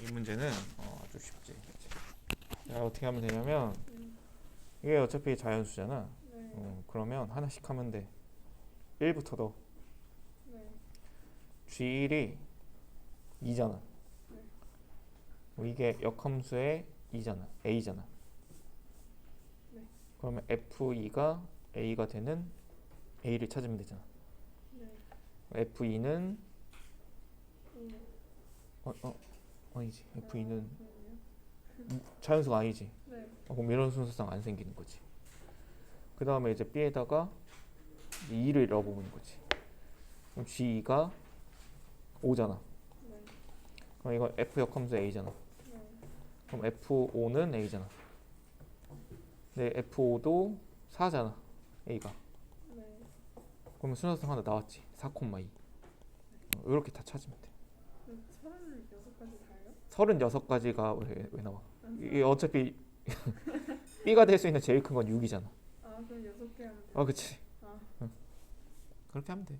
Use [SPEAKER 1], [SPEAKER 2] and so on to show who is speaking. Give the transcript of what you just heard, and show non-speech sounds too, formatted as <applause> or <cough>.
[SPEAKER 1] 이 문제는 어, 아주 쉽지. 자, 어떻게 하면 되냐면
[SPEAKER 2] 음.
[SPEAKER 1] 이게 어차피 자연수잖아.
[SPEAKER 2] 네.
[SPEAKER 1] 어, 그러면 하나씩 하면 돼. 1부터 더.
[SPEAKER 2] 네.
[SPEAKER 1] G1이 2잖아.
[SPEAKER 2] 네.
[SPEAKER 1] 이게 역함수의 2잖아. A잖아.
[SPEAKER 2] 네.
[SPEAKER 1] 그러면 F2가 A가 되는 A를 찾으면 되잖아.
[SPEAKER 2] 네.
[SPEAKER 1] F2는
[SPEAKER 2] 음.
[SPEAKER 1] 어, 어 아니지. F2는
[SPEAKER 2] 그럼요.
[SPEAKER 1] 자연수가 아니지.
[SPEAKER 2] 네.
[SPEAKER 1] 어, 그럼 이런 순서상 안 생기는 거지. 그 다음에 이제 B에다가 2를 넣어보는 거지. 그럼 G2가 5잖아.
[SPEAKER 2] 네.
[SPEAKER 1] 그럼 이거 F 역함수 A잖아.
[SPEAKER 2] 네.
[SPEAKER 1] 그럼 F5는 A잖아. 근데 F5도 4잖아. A가.
[SPEAKER 2] 네.
[SPEAKER 1] 그러면 순서상 하나 나왔지. 4,2. 어, 이렇게 다 찾으면 돼.
[SPEAKER 2] 그럼 36가지 다예요?
[SPEAKER 1] 36가지가 왜, 왜 나와?
[SPEAKER 2] 안
[SPEAKER 1] 이게 어차피 <laughs> B가 될 수 있는 제일 큰 건 6이잖아.
[SPEAKER 2] 아, 그럼 6개 하면 돼요?
[SPEAKER 1] 아, 그치.
[SPEAKER 2] 아.
[SPEAKER 1] 그렇게 하면 돼.